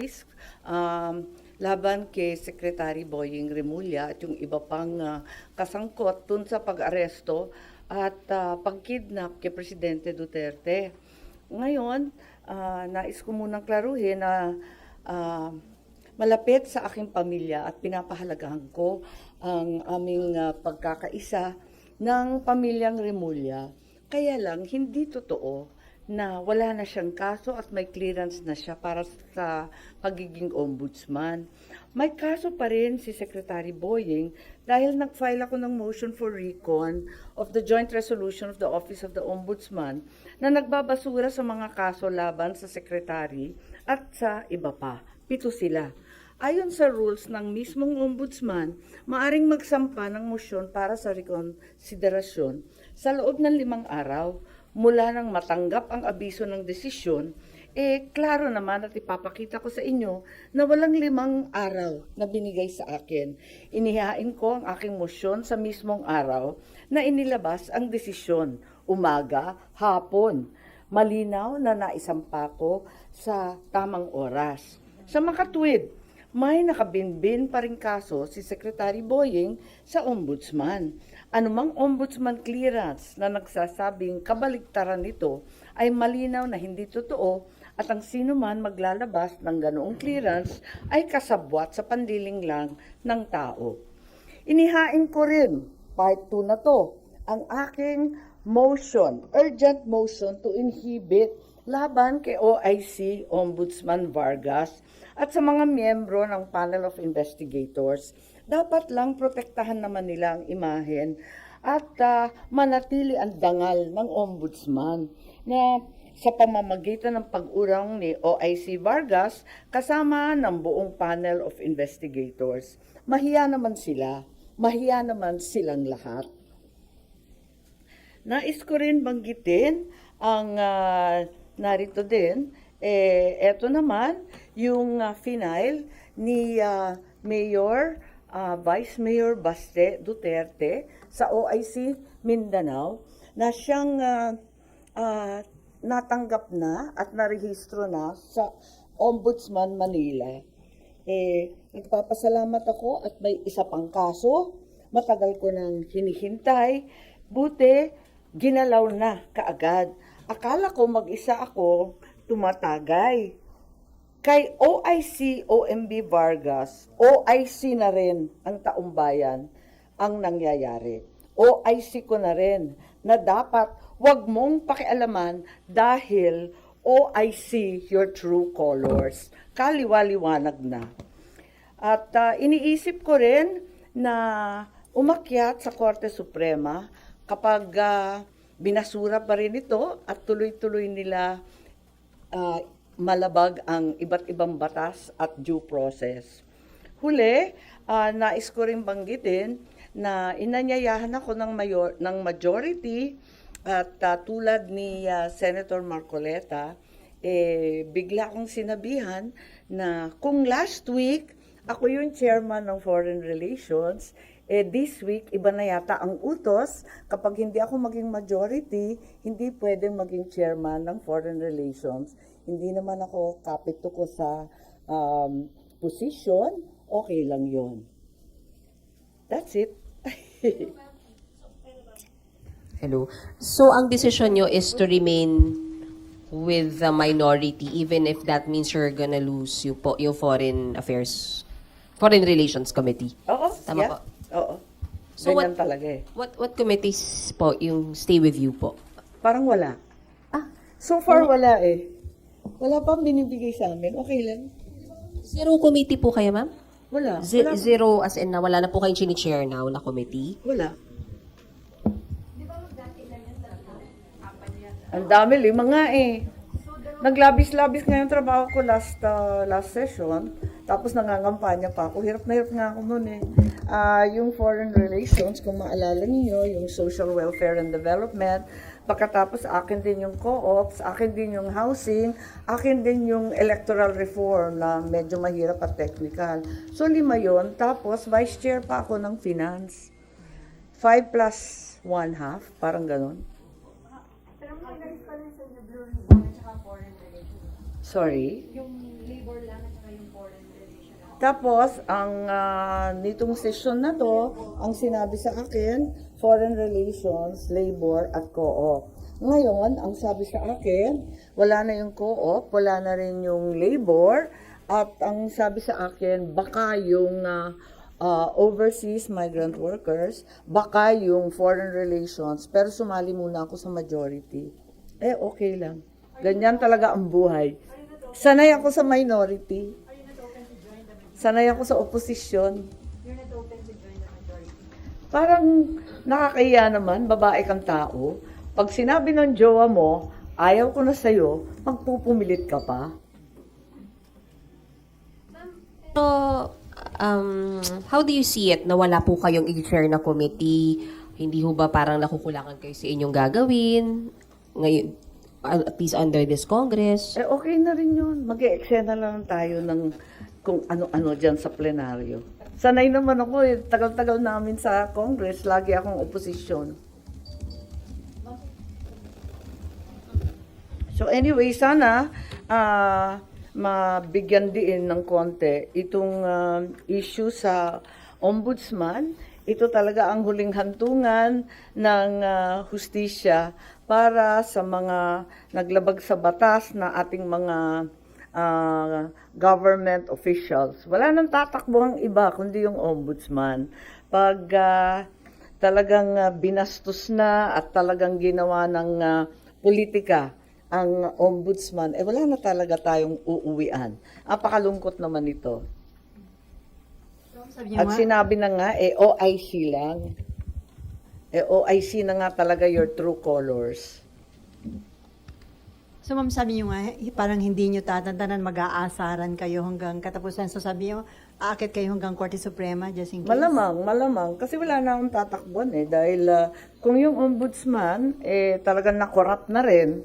case um, laban kay Secretary Boying Remulla at yung iba pang ah, kasangkot dun sa pag-aresto at ah, pag-kidnap kay Presidente Duterte. Ngayon, ah, nais ko munang klaruhin na ah, malapit sa aking pamilya at pinapahalagahan ko ang aming ah, pagkakaisa ng pamilyang Remulla. Kaya lang, hindi totoo na wala na siyang kaso at may clearance na siya para sa pagiging ombudsman. May kaso pa rin si Secretary Boying dahil nag-file ako ng motion for recon of the joint resolution of the Office of the Ombudsman na nagbabasura sa mga kaso laban sa Secretary at sa iba pa. Pito sila. Ayon sa rules ng mismong ombudsman, maaring magsampa ng motion para sa rekonsiderasyon sa loob ng limang araw mula nang matanggap ang abiso ng desisyon, eh klaro naman at ipapakita ko sa inyo na walang limang araw na binigay sa akin. Inihain ko ang aking motion sa mismong araw na inilabas ang desisyon, umaga, hapon. Malinaw na naisampa ko sa tamang oras. Sa makatwid, may nakabinbin pa rin kaso si Secretary Boying sa ombudsman. Anumang ombudsman clearance na nagsasabing kabaligtaran nito ay malinaw na hindi totoo at ang sino man maglalabas ng ganoong clearance ay kasabwat sa pandiling lang ng tao. Inihain ko rin, part 2 na to, ang aking motion, urgent motion to inhibit laban kay OIC Ombudsman Vargas at sa mga miyembro ng panel of investigators. Dapat lang protektahan naman nila ang imahen at ah, manatili ang dangal ng ombudsman na sa pamamagitan ng pag-urang ni OIC Vargas kasama ng buong panel of investigators. Mahiya naman sila, mahiya naman silang lahat. Nais ko rin banggitin ang ah, narito din, eh, eto naman, yung uh, final ni ah, Mayor, ah, Vice Mayor Baste Duterte sa OIC Mindanao na siyang ah, ah, natanggap na at narehistro na sa Ombudsman Manila. Eh, nagpapasalamat ako at may isa pang kaso. Matagal ko nang hinihintay. Buti, ginalaw na kaagad. Akala ko mag-isa ako tumatagay. Kay OIC OMB Vargas, OIC na rin ang taumbayan ang nangyayari. OIC ko na rin na dapat wag mong pakialaman dahil OIC your true colors. Kaliwaliwanag na. At ah, iniisip ko rin na umakyat sa Korte Suprema kapag ah, binasura pa rin ito at tuloy-tuloy nila ah, malabag ang iba't ibang batas at due process. Huli, ah, nais ko rin banggitin na inanyayahan ako ng, mayor, ng majority at ah, tulad ni ah, Senator Marcoleta, eh, bigla akong sinabihan na kung last week ako yung chairman ng Foreign Relations, eh this week iba na yata ang utos kapag hindi ako maging majority, hindi pwedeng maging chairman ng Foreign Relations. Hindi naman ako kapito ko sa um, position, okay lang yon. That's it. Hello. So, ang decision nyo is to remain with the minority even if that means you're gonna lose yung, po, yung foreign affairs, foreign relations committee. Oo, Tama yeah. po. Oo. So Ganyan what- talaga eh. What what committees po yung stay with you po? Parang wala. Ah, So far, wala eh. Wala pang binibigay sa amin. Okay lang. zero committee po kayo, ma'am? Wala. Ze- Wala. zero as in na wala na po kayong chini-chair now na committee? Wala. Ang dami, lima nga eh. Naglabis-labis nga yung trabaho ko last uh, last session. Tapos nangangampanya pa ako. Hirap na hirap nga ako noon eh. Ah, yung foreign relations, kung maalala niyo yung social welfare and development. Pagkatapos akin din yung co-ops, akin din yung housing, akin din yung electoral reform na medyo mahirap at technical. So lima yon Tapos vice chair pa ako ng finance. 5 plus 1 half, parang ganun. Pero may pa rin sa Blue Ribbon at saka foreign relations. Sorry. Yung labor lang Tapos, ang ah, nitong session na to, ang sinabi sa akin, foreign relations, labor, at co-op. Ngayon, ang sabi sa akin, wala na yung co-op, wala na rin yung labor, at ang sabi sa akin, baka yung ah, ah, overseas migrant workers, baka yung foreign relations, pero sumali muna ako sa majority. Eh, okay lang. Ganyan talaga ang buhay. Sanay ako sa minority. Sanay ako sa oposisyon. Parang nakakaya naman, babae kang tao. Pag sinabi ng jowa mo, ayaw ko na sa'yo, magpupumilit ka pa. So, um, how do you see it na wala po kayong i-share na committee? Hindi ho ba parang nakukulangan kayo sa inyong gagawin? Ngayon, at least under this Congress? Eh, okay na rin yun. Mag-e-eksena lang tayo ng kung ano-ano dyan sa plenaryo. Sanay naman ako eh. Tagal-tagal namin sa Congress, lagi akong oposisyon. So anyway, sana ah, mabigyan din ng konti itong ah, issue sa ombudsman. Ito talaga ang huling hantungan ng ah, hustisya para sa mga naglabag sa batas na ating mga ah, government officials. Wala nang tatakbo ang iba kundi yung ombudsman. Pag ah, talagang ah, binastos na at talagang ginawa ng ah, politika ang ombudsman, eh wala na talaga tayong uuwian. Apakalungkot naman ito. At sinabi na nga, eh OIC lang. Eh OIC na nga talaga your true colors. So ma'am sabi niyo nga, eh, parang hindi niyo tatantanan, mag-aasaran kayo hanggang katapusan. So sabi niyo, aakit kayo hanggang Korte Suprema just in case. Malamang, malamang. Kasi wala na akong tatakbuhan eh. Dahil ah, kung yung ombudsman, eh talagang na-corrupt na rin,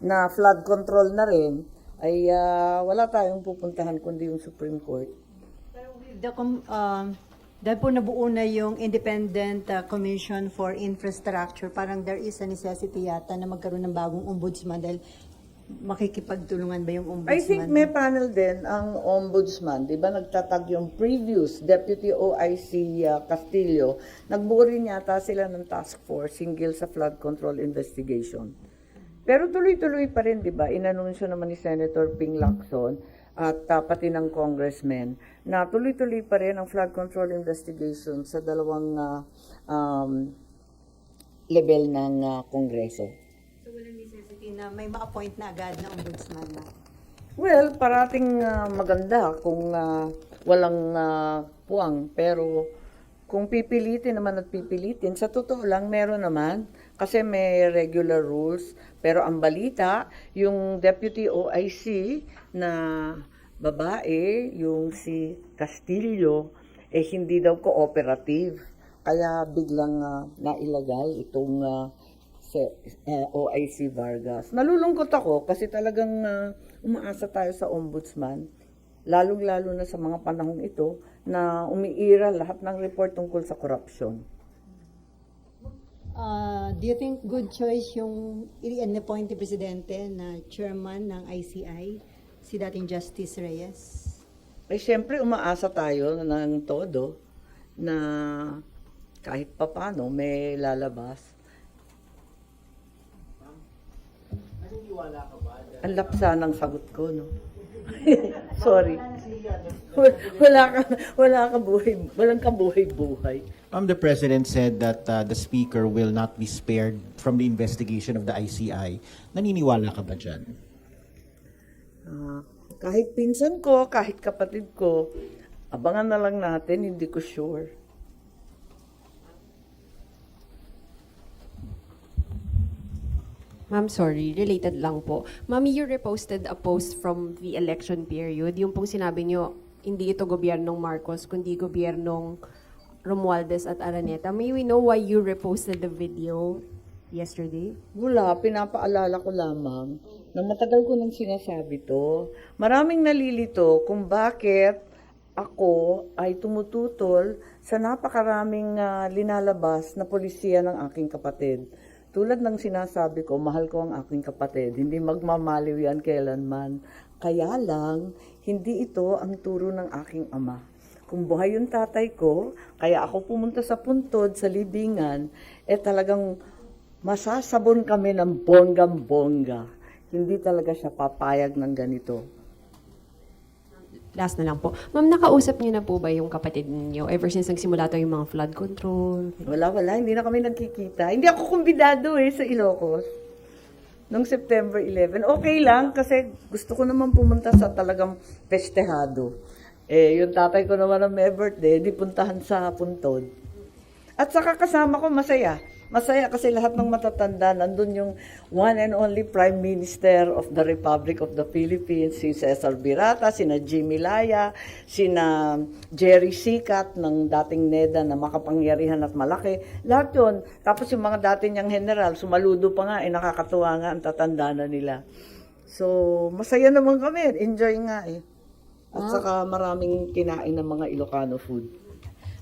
na flood control na rin, ay ah, wala tayong pupuntahan kundi yung Supreme Court. Pero with the, com- um, dahil po nabuo na yung Independent uh, Commission for Infrastructure, parang there is a necessity yata na magkaroon ng bagong ombudsman dahil makikipagtulungan ba yung ombudsman? I think may panel din ang ombudsman, 'di ba? Nagtatag yung previous Deputy OIC uh, Castillo. Nagbuo rin yata sila ng task force hinggil sa flood control investigation. Pero tuloy-tuloy pa rin, 'di ba? Inanunsyo naman ni Senator Ping Lacson at uh, pati ng congressman na tuloy-tuloy pa rin ang flood control investigation sa dalawang uh, um, level ng uh, kongreso. Necessity na may ma-appoint na agad na ombudsman na. Well, parating ah, maganda kung ah, walang ah, puwang. Pero kung pipilitin naman at pipilitin, sa totoo lang, meron naman. Kasi may regular rules. Pero ang balita, yung Deputy OIC na babae, yung si Castillo, eh hindi daw cooperative. Kaya biglang ah, nailagay itong ah, sa uh, OIC Vargas. Nalulungkot ako kasi talagang uh, umaasa tayo sa ombudsman, lalong-lalo na sa mga panahong ito na umiira lahat ng report tungkol sa corruption. Uh, do you think good choice yung i-appoint ni Presidente na chairman ng ICI, si dating Justice Reyes? Eh syempre umaasa tayo ng todo na kahit papano may lalabas. Ang lapsa ng sagot ko, no? Sorry. Wala ka, wala ka buhay, walang kabuhay-buhay. Um, the president said that uh, the speaker will not be spared from the investigation of the ICI. Naniniwala ka ba dyan? Ah, kahit pinsan ko, kahit kapatid ko, abangan na lang natin, hindi ko sure. Ma'am, sorry, related lang po. Ma'am, you reposted a post from the election period. Yung pong sinabi nyo, hindi ito gobyernong Marcos, kundi gobyernong Romualdez at Araneta. May we know why you reposted the video yesterday? Wala, pinapaalala ko lamang na matagal ko nang sinasabi to. Maraming nalilito kung bakit ako ay tumututol sa napakaraming ah, linalabas na polisiya ng aking kapatid. Tulad ng sinasabi ko, mahal ko ang aking kapatid. Hindi magmamaliw yan kailanman. Kaya lang, Hindi ito ang turo ng aking ama. Kung buhay yung tatay ko, kaya ako pumunta sa puntod, sa libingan, eh talagang masasabon kami ng bonggam-bongga. Hindi talaga siya papayag ng ganito. Last na lang po. Ma'am, nakausap niyo na po ba yung kapatid niyo ever since nagsimula to yung mga flood control? Wala, wala. Hindi na kami nagkikita. Hindi ako kumbidado eh sa Ilocos. Noong September 11. Okay lang kasi gusto ko naman pumunta sa talagang festehado. Eh, yung tatay ko naman na may birthday, di puntahan sa puntod. At saka kasama ko, masaya. Masaya kasi lahat ng matatanda, nandun yung one and only Prime Minister of the Republic of the Philippines, si Cesar Birata, sina Jimmy Laya, sina Jerry Sikat ng dating NEDA na makapangyarihan at malaki. Lahat yun. Tapos yung mga dati niyang general, sumaludo pa nga, eh, nakakatuwa nga ang tatanda na nila. So, masaya naman kami. Enjoy nga eh. At saka maraming kinain ng mga Ilocano food.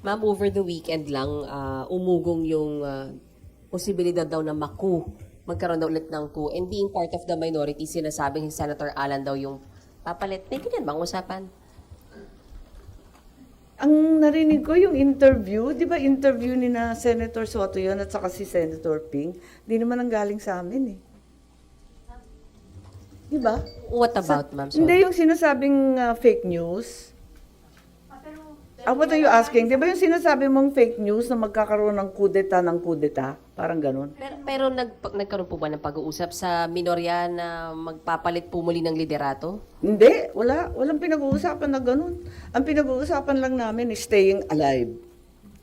Ma'am, over the weekend lang, ah, umugong yung ah, posibilidad daw na maku. Magkaroon daw ulit ng coup. And being part of the minority, sinasabing si Senator Alan daw yung papalit. May ganyan bang usapan? Ang narinig ko yung interview, di ba interview ni na Senator Soto yun at saka si Senator Ping, di naman ang galing sa amin eh. Di ba? What about, ma'am? Sorry. Hindi yung sinasabing ah, fake news. Ah, what are you asking? Di ba yung sinasabi mong fake news na magkakaroon ng kudeta ng kudeta? Parang ganun. Pero, pero nag, nagkaroon po ba ng pag-uusap sa minorya na magpapalit po muli ng liderato? Hindi, wala. Walang pinag-uusapan na ganun. Ang pinag-uusapan lang namin is staying alive.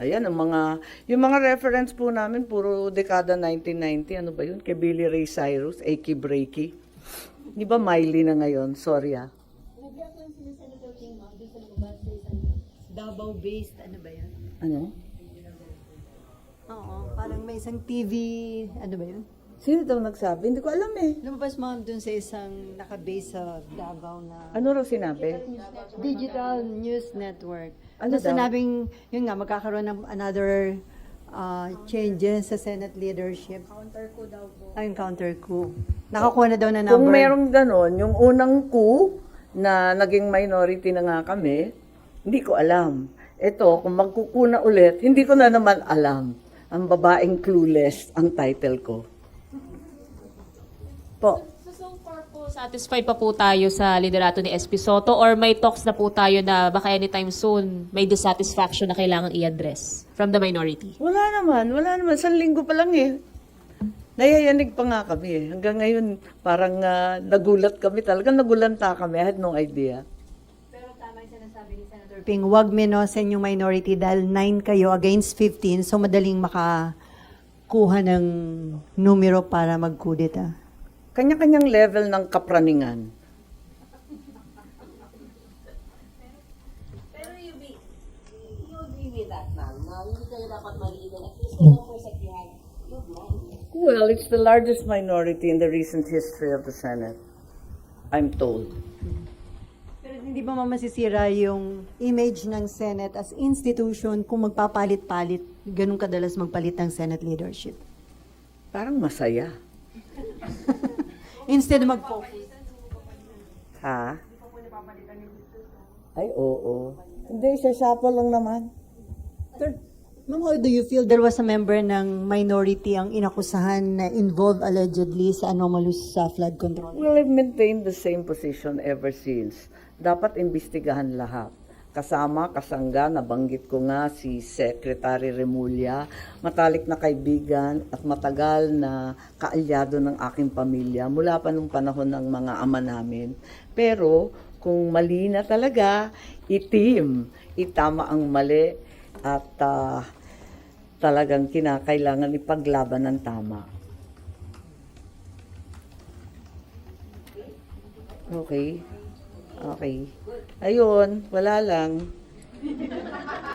Ayan, ang mga, yung mga reference po namin, puro dekada 1990, ano ba yun? Kay Billy Ray Cyrus, Aki Breaky. Di ba Miley na ngayon? Sorry ah. Davao-based, ano ba yun? Ano? Parang may isang TV, ano ba yun? Sino daw nagsabi? Hindi ko alam eh. Lumabas mo dun sa isang nakabase sa Davao na Ano raw sinabi? Digital News Network. Ano Ano daw? sinabing, yun nga, magkakaroon ng another uh, changes sa Senate leadership. Counter coup daw po. Ay, counter coup. Nakakuha na daw na number. Kung merong ganon, yung unang coup na naging minority na nga kami, hindi ko alam. Ito, kung magkukuna ulit, hindi ko na naman alam. Ang babaeng clueless ang title ko. Po. So, so far po, satisfied pa po tayo sa liderato ni SP Soto or may talks na po tayo na baka anytime soon may dissatisfaction na kailangan i-address from the minority? Wala naman, wala naman. San linggo pa lang eh. Nayayanig pa nga kami eh. Hanggang ngayon, parang ah, nagulat kami. Talagang nagulanta kami. I had no idea. Pero tama yung sinasabi ni Senator Ping, wag minosen yung minority dahil 9 kayo against 15, so madaling makakuha ng numero para magkudeta. Kanya-kanyang level ng kapraningan. Pero you, be, you agree with that, ma'am, na hindi kayo dapat maligan. At least won. Well, it's the largest minority in the recent history of the Senate. I'm told. Pero hindi ba masisira yung image ng Senate as institution kung magpapalit-palit, ganun kadalas magpalit ng Senate leadership? Parang masaya. Instead mag-focus. Ha? Ay, oo. Hindi, sasapa lang naman. Sir, Ma'am, how do you feel there was a member ng minority ang inakusahan na involved allegedly sa anomalous sa flood control? Well, I've maintained the same position ever since. Dapat imbestigahan lahat. Kasama, kasangga, nabanggit ko nga si Secretary Remulla, matalik na kaibigan at matagal na kaalyado ng aking pamilya mula pa nung panahon ng mga ama namin. Pero kung mali na talaga, itim, itama ang mali at ah, talagang kinakailangan ipaglaban ng tama. Okay. Okay. Ayun, wala lang.